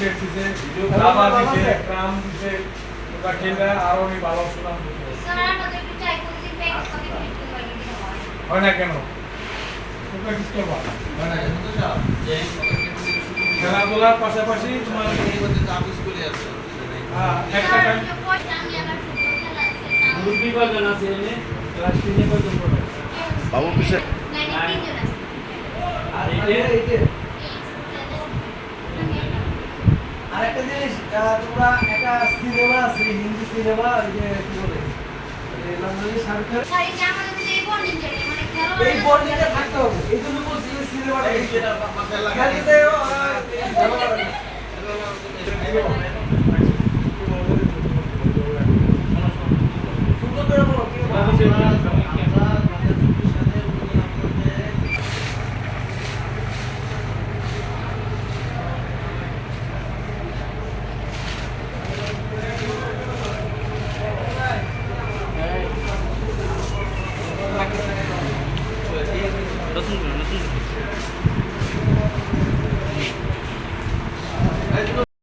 Biscuit দিছে দাবা দিছে ক্রাম দিছে ওটা খেলে আরও অনেক ভালো দিতে হয়। না কেন? তোমরা কিছু করবা? হয় না কেন? খেলাধুলার পাশাপাশি তোমার হ্যাঁ, একটা টাইম মুরব্বি কয়জন আছে এনে? ক্লাস তিনে কয়জন পড়ে? বাবু পিছে। আর এইটা তোমরা একটা সিনেমা আছে হিন্দি সিনেমা ওই যে কি বলে এই খান এই বন্ডিংটা থাকতে হবে এই জন্য বলছি সিনেমাটা খেলতে। সুন্দর করে বলো কি 我试试